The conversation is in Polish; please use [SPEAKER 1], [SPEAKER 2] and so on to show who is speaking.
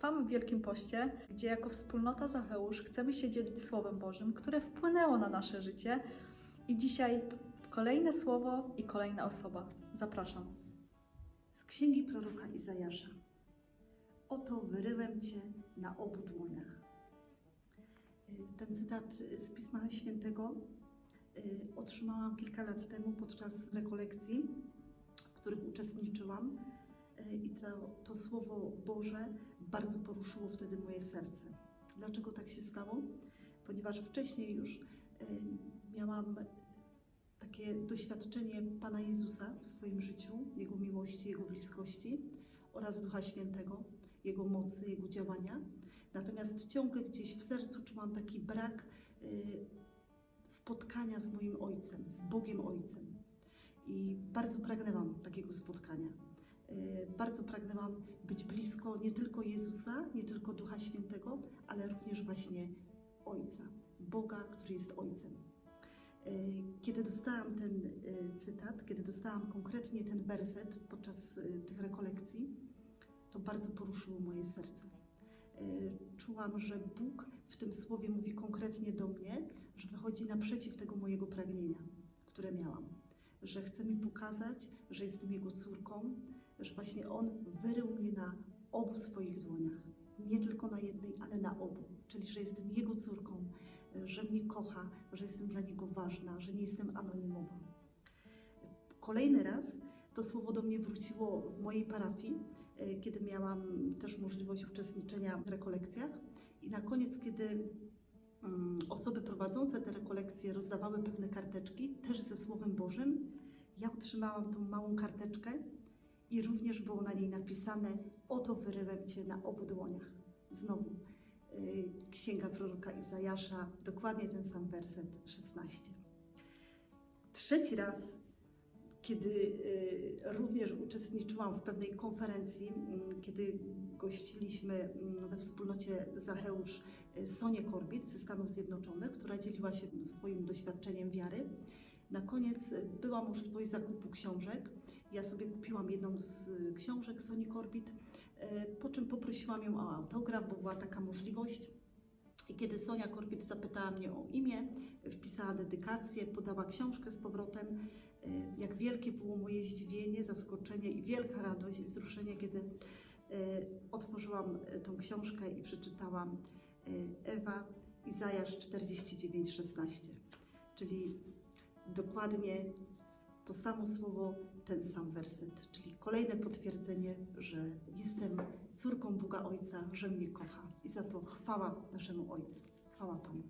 [SPEAKER 1] Trwamy w Wielkim Poście, gdzie jako wspólnota Zacheusz chcemy się dzielić Słowem Bożym, które wpłynęło na nasze życie. I dzisiaj kolejne słowo i kolejna osoba. Zapraszam.
[SPEAKER 2] Z księgi proroka Izajasza. Oto wyryłem cię na obu dłoniach. Ten cytat z Pisma Świętego y, otrzymałam kilka lat temu podczas rekolekcji, w których uczestniczyłam. Y, I to, to słowo Boże bardzo poruszyło wtedy moje serce. Dlaczego tak się stało? Ponieważ wcześniej już miałam takie doświadczenie Pana Jezusa w swoim życiu, Jego miłości, Jego bliskości oraz Ducha Świętego, Jego mocy, Jego działania. Natomiast ciągle gdzieś w sercu czułam taki brak y, spotkania z moim Ojcem, z Bogiem Ojcem. I bardzo pragnęłam takiego spotkania. Y, Bardzo pragnęłam być blisko nie tylko Jezusa, nie tylko Ducha Świętego, ale również właśnie Ojca, Boga, który jest Ojcem. Y, Kiedy dostałam ten y, cytat, kiedy dostałam konkretnie ten werset podczas tych rekolekcji, to bardzo poruszyło moje serce. Czułam, że Bóg w tym słowie mówi konkretnie do mnie, że wychodzi naprzeciw tego mojego pragnienia, które miałam. Że chce mi pokazać, że jestem Jego córką, że właśnie On wyrył mnie na obu swoich dłoniach. Nie tylko na jednej, ale na obu. Czyli, że jestem Jego córką, że mnie kocha, że jestem dla Niego ważna, że nie jestem anonimowa. Kolejny raz to słowo do mnie wróciło w mojej parafii, kiedy miałam też możliwość uczestniczenia w rekolekcjach. I na koniec, kiedy mm, osoby prowadzące te rekolekcje rozdawały pewne karteczki, też ze Słowem Bożym, ja otrzymałam tą małą karteczkę i również było na niej napisane: Oto wyryłem Cię na obu dłoniach. Znowu y, Księga proroka Izajasza, dokładnie ten sam werset 16. Trzeci raz, kiedy y, również uczestniczyłam w pewnej konferencji, kiedy gościliśmy we wspólnocie Zacheusz y, Sonię Korbit ze Stanów Zjednoczonych, która dzieliła się swoim doświadczeniem wiary. Na koniec była możliwość zakupu książek. Ja sobie kupiłam jedną z y, książek Soni Korbit, y, po czym poprosiłam ją o autograf, bo była taka możliwość. I kiedy Sonia Korbit zapytała mnie o imię, wpisała dedykację, podała książkę z powrotem, y, jak wielkie było moje zdziwienie, zaskoczenie i wielka radość i wzruszenie, kiedy otworzyłam tą książkę i przeczytałam Ewa Izajasz 49:16, czyli dokładnie to samo słowo, ten sam werset, czyli kolejne potwierdzenie, że jestem córką Boga Ojca, że mnie kocha. I za to chwała naszemu Ojcu. Chwała Panu.